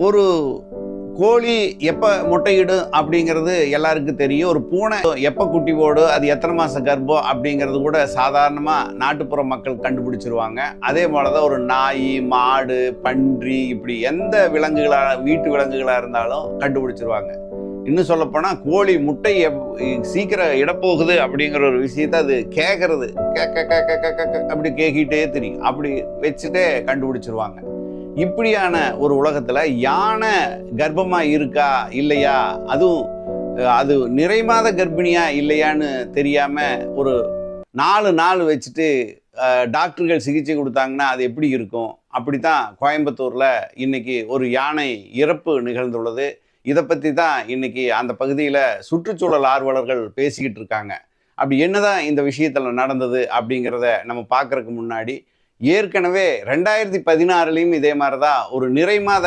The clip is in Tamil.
ஒரு கோழி எப்போ முட்டையிடும் அப்படிங்கிறது எல்லாருக்கும் தெரியும் ஒரு பூனை எப்போ குட்டி போடும் அது எத்தனை மாதம் கர்ப்பம் அப்படிங்கிறது கூட சாதாரணமாக நாட்டுப்புற மக்கள் கண்டுபிடிச்சிருவாங்க அதே போல தான் ஒரு நாய் மாடு பன்றி இப்படி எந்த விலங்குகளாக வீட்டு விலங்குகளாக இருந்தாலும் கண்டுபிடிச்சிருவாங்க இன்னும் சொல்லப்போனால் கோழி முட்டை எப்- சீக்கிரம் இடப்போகுது அப்படிங்கிற ஒரு விஷயத்த அது கேட்கறது கேக்க கேக்க கேக்க அப்படி கேக்கிட்டே தெரியும் அப்படி வச்சுட்டே கண்டுபிடிச்சிருவாங்க இப்படியான ஒரு உலகத்தில் யானை கர்ப்பமாக இருக்கா இல்லையா? அதுவும் அது நிறைமாத கர்ப்பிணியா இல்லையான்னு தெரியாமல் ஒரு நாலு நாள் வச்சுட்டு டாக்டர்கள் சிகிச்சை கொடுத்தாங்கன்னா அது எப்படி இருக்கும்? அப்படி தான் கோயம்புத்தூரில் இன்னைக்கு ஒரு யானை இறப்பு நிகழ்ந்துள்ளது. இதை பற்றி தான் இன்னைக்கு அந்த பகுதியில் சுற்றுச்சூழல் ஆர்வலர்கள் பேசிக்கிட்டு இருக்காங்க. அப்படி என்னதான் இந்த விஷயத்தில் நடந்தது அப்படிங்கிறத நம்ம பார்க்குறக்கு முன்னாடி ஏற்கனவே ரெண்டாயிரத்தி பதினாறுலேயும் இதே மாதிரி தான் ஒரு நிறைமாத